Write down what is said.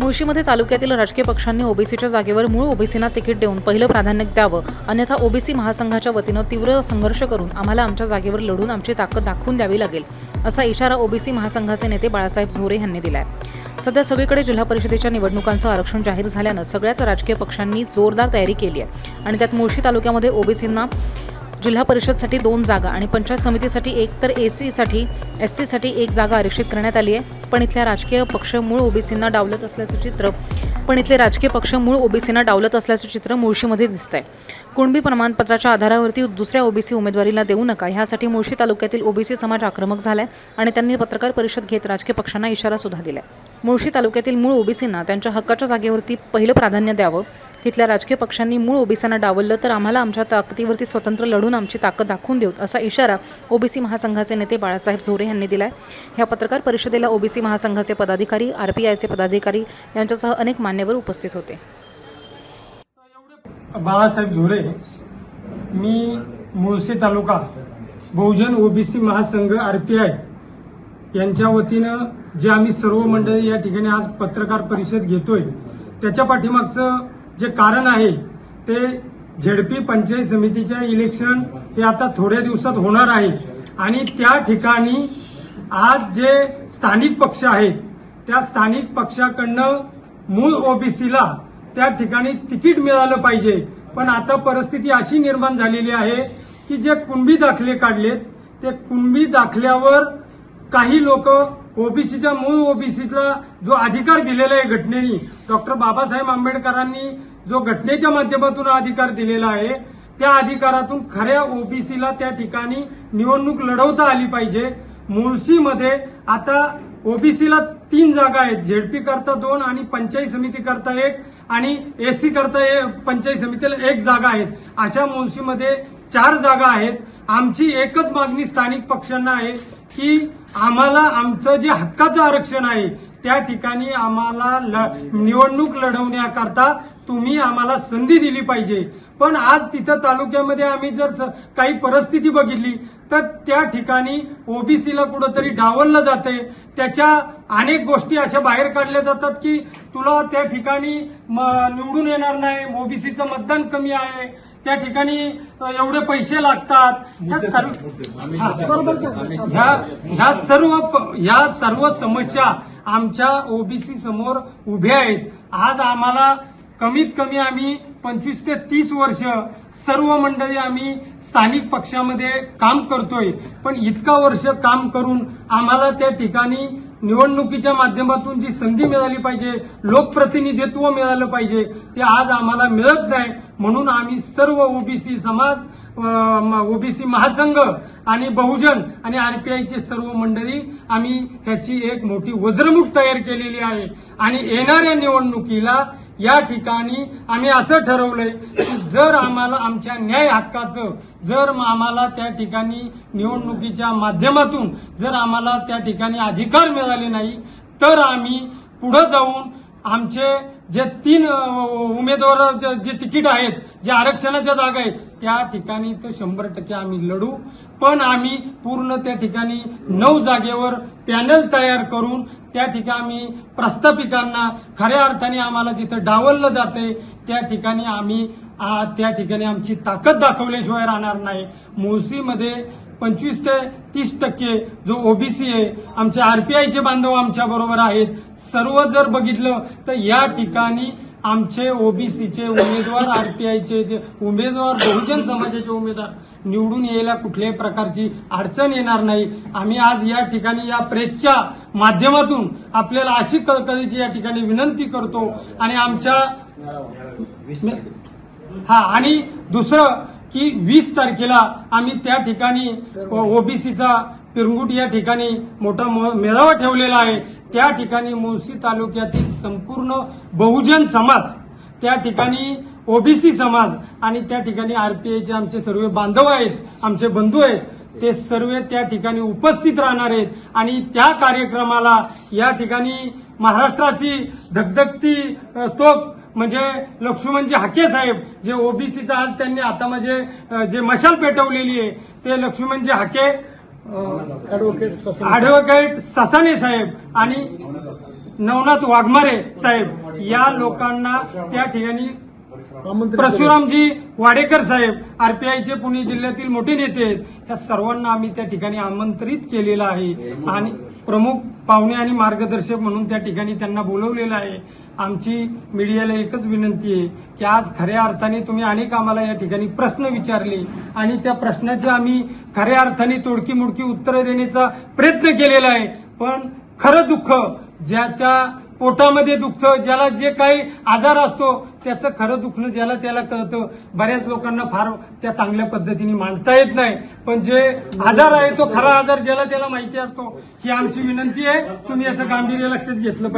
मुळशीमध्ये तालुक्यातील राजकीय पक्षांनी ओबीसीच्या जागेवर मूळ ओबीसींना तिकीट देऊन पहिलं प्राधान्य द्यावं अन्यथा ओबीसी महासंघाच्या वतीनं तीव्र संघर्ष करून आम्हाला आमच्या जागेवर लढून आमची ताकद दाखवून द्यावी लागेल असा इशारा ओबीसी महासंघाचे नेते बाळासाहेब झोरे यांनी दिलाय. सध्या सगळीकडे जिल्हा परिषदेच्या निवडणुकांचं आरक्षण जाहीर झाल्यानं सगळ्याच राजकीय पक्षांनी जोरदार तयारी केली आहे आणि त्यात मुळशी तालुक्यामध्ये ओबीसींना जिल्हा परिषदसाठी दोन जागा आणि पंचायत समितीसाठी एक तर ए सीसाठी एस सीसाठी एक जागा आरक्षित करण्यात आली आहे. पण इथल्या राजकीय पक्ष मूळ ओबीसींना डावलत असल्याचं चित्र पण इथले राजकीय पक्ष मूळ ओबीसींना डावलत असल्याचं चित्र मुळशीमध्ये दिसतंय. कुणबी प्रमाणपत्राच्या आधारावरती दुसऱ्या ओबीसी उमेदवारीला देऊ नका. ह्यासाठी मुळशी तालुक्यातील ओबीसी समाज आक्रमक झालाय आणि त्यांनी पत्रकार परिषद घेत राजकीय पक्षांना इशारा सुद्धा दिलाय. मुळशी तालुक्यातील मूळ ओबीसींना त्यांच्या हक्काच्या जागेवरती पहिलं प्राधान्य द्यावं. तिथल्या राजकीय पक्षांनी मूळ ओबीसींना डावललं तर आम्हाला आमच्या ताकदीवरती स्वतंत्र लढून आमची ताकद दाखवून देऊत असा इशारा ओबीसी महासंघाचे नेते बाळासाहेब झोरे यांनी दिलाय. ह्या पत्रकार परिषदेला ओबीसी महासंघाचे पदाधिकारी आर पी आयचे पदाधिकारी यांच्यासह अनेक मान्यवर उपस्थित होते. बाळासाहेब झोरे मी Mulshi taluka Bahujan OBC Mahasangh R P I यांच्या वतीनं जे आम्ही सर्व मंडळी या ठिकाणी आज पत्रकार परिषद घेतोय त्याच्या पाठीमागचं जे कारण आहे ते झेडपी पंचायत समितीच्या इलेक्शन हे आता थोड्या दिवसात होणार आहे. आणि त्या ठिकाणी आज जे स्थानिक पक्ष आहेत त्या स्थानिक पक्षाकडनं मूळ ओबीसीला त्या ठिकाणी तिकीट मिळालं पाहिजे. पण आता परिस्थिती अशी निर्माण झालेली आहे की जे कुणबी दाखले काढलेत ते कुणबी दाखल्यावर काही लोक ओबीसीच्या मूळ ओबीसीला जो अधिकार दिलेला आहे घटनेनी डॉक्टर बाबासाहेब आंबेडकरांनी जो घटनेच्या माध्यमातून अधिकार दिलेला आहे त्या अधिकारातून खऱ्या ओबीसीला त्या ठिकाणी निवडणूक लढवता आली पाहिजे. मुळशीमध्ये आता ओबीसीला तीन जागा आहेत. झेडपी करता दोन आणि पंचायत समिती करता एक आणि एससी करता पंचायत समितीला एक जागा आहेत. अशा मुळशीमध्ये चार जागा आहेत. आमची एकच मागणी स्थानिक पक्षांना आहे की आम्हाला आमचं जे हक्काचं आरक्षण आहे त्या ठिकाणी आम्हाला ल- निवडणूक लढवण्याकरता तुम्ही आम्हाला संधी दिली पाहिजे. पण आज तिथं तालुक्यामध्ये आम्ही जर स- काही परिस्थिती बघितली तर त्या ठिकाणी ओबीसीला कुठंतरी डावललं जाते त्याच्या अनेक गोष्टी अशा बाहेर काढल्या जातात की तुला त्या ठिकाणी म- निवडून येणार नाही ओबीसीचं मतदान कमी आहे त्या ठिकाणी एवढे पैसे लागतात. ह्या सर्व हा, बरोबर सर. ह्या ह्या सर्व प- ह्या सर्व समस्या आमच्या ओबीसी समोर उभ्या आहेत. आज आम्हाला कमीत कमी आम्ही पंचवीस ते तीस वर्ष सर्व मंडळी आम्ही स्थानिक पक्षामध्ये काम करतोय. पण इतका वर्ष काम करून आम्हाला त्या ठिकाणी निवडणुकीच्या माध्यमातून जी संधी मिळाली पाहिजे लोकप्रतिनिधित्व मिळालं पाहिजे ते आज आम्हाला मिळत नाही. म्हणून आम्ही सर्व ओबीसी समाज ओबीसी महासंघ आणि बहुजन आणि आरपीआयचे सर्व मंडळी आम्ही ह्याची एक मोठी वज्रमुख तयार केलेली आहे. आणि येणाऱ्या निवडणुकीला या ठिकाणी आम्ही असं ठरवलंय की जर आम्हाला आमच्या न्याय हक्काचं जर आम्हाला त्या ठिकाणी निवडणुकीच्या माध्यमातून जर आम्हाला त्या ठिकाणी अधिकार मिळाले नाही तर आम्ही पुढे जाऊन आमचे जे तीन उमेदवार जे जे तिकीट आहेत जे आरक्षणाच्या जागा आहेत त्या ठिकाणी तर शंभर टक्के आम्ही लढू. पण आम्ही पूर्ण त्या ठिकाणी नऊ जागेवर पॅनल तयार करून त्या ठिकाणी आम्ही प्रस्थापितांना खऱ्या अर्थाने आम्हाला जिथं डावललं जाते त्या ठिकाणी आम्ही त्या ठिकाणी आमची ताकद दाखवल्याशिवाय राहणार नाही. मुळशीमध्ये पंचवीस ते तीस टक्के जो ओबीसी आहे आमचे आरपीआयचे बांधव आमच्या बरोबर आहेत. सर्व जर बघितलं तर या ठिकाणी आमचे ओबीसीचे उमेदवार आरपीआयचे जे उमेदवार बहुजन समाजाचे उमेदवार निवडून यायला कुठल्याही प्रकारची अडचण येणार नाही. आम्ही आज या ठिकाणी या प्रेसच्या माध्यमातून आपल्याला अशी कळकळीची या ठिकाणी विनंती करतो आणि आमच्या हा आणि दुसरं की वीस तारखेला आम्ही त्या ठिकाणी ओबीसीचा पिरंगुट या ठिकाणी मोठा म- मेळावा ठेवलेला आहे. त्या ठिकाणी मुळशी तालुक्यातील संपूर्ण बहुजन समाज त्या ठिकाणी ओबीसी समाज आणि त्या ठिकाणी आरपीआयचे आमचे सर्व बांधव आहेत आमचे बंधू आहेत ते सर्व त्या ठिकाणी उपस्थित राहणार आहेत. आणि त्या कार्यक्रमाला या ठिकाणी महाराष्ट्राची धगधगती तोप म्हणजे लक्ष्मणजी हाके साहेब जे ओबीसीचा आज त्यांनी आता म्हणजे जे मशाल पेटवलेली आहे ते लक्ष्मणजी हाके ऍडव्होकेट ससाने साहेब आणि नवनाथ वाघमारे साहेब या लोकांना त्या ठिकाणी परशुरामजी वाडेकर साहेब आरपीआयचे पुणे जिल्ह्यातील मोठे नेते आहेत. या सर्वांना आम्ही त्या ठिकाणी आमंत्रित केलेलं आहे. आणि प्रमुख पाहुणे आणि मार्गदर्शक म्हणून त्या ठिकाणी त्यांना बोलवलेलं आहे. आमची मीडियाला एकच विनंती आहे की आज खऱ्या अर्थाने तुम्ही अनेक आम्हाला या ठिकाणी प्रश्न विचारले आणि त्या प्रश्नाचे आम्ही खऱ्या अर्थाने तोडकी मुडकी उत्तरं देण्याचा प्रयत्न केलेला आहे. पण खरं दुःख ज्याच्या पोटामध्ये दुखतं ज्याला जे काही आजार असतो त्याचं खरं दुखणं ज्याला त्याला कळतं बऱ्याच लोकांना फार त्या चांगल्या पद्धतीने मांडता येत नाही. पण जे आजार आहे तो खरा आजार ज्याला त्याला माहिती असतो ही आमची विनंती आहे. तुम्ही याचं गांभीर्य लक्षात घेतलं पाहिजे.